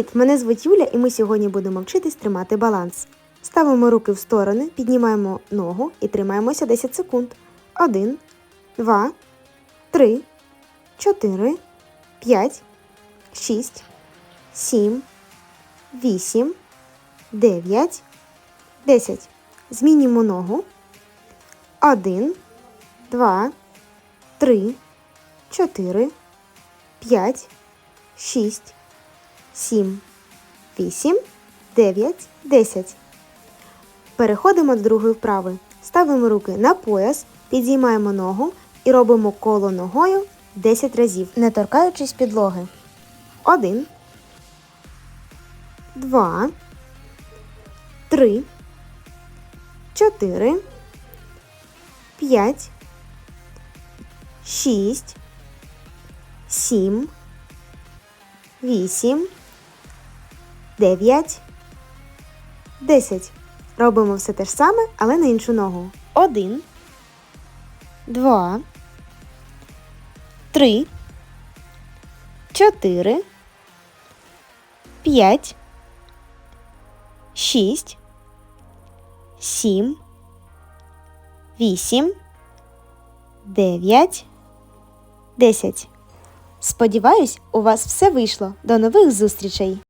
Привіт! Мене звуть Юля, і ми сьогодні будемо вчитись тримати баланс. Ставимо руки в сторони, піднімаємо ногу і тримаємося 10 секунд. 1, 2, 3, 4, 5, 6, 7, 8, 9, 10. Змінюємо ногу. 1, 2, 3, 4, 5, 6, 7, 8, 9, 10. Переходимо до другої вправи. Ставимо руки на пояс, підіймаємо ногу і робимо коло ногою 10 разів, не торкаючись підлоги. 1, 2, 3, 4, 5, 6, 7, 8, 9, 10. Робимо все те ж саме, але на іншу ногу. 1, 2, 3, 4, 5, 6, 7, 8, 9, 10. Сподіваюсь, у вас все вийшло. До нових зустрічей!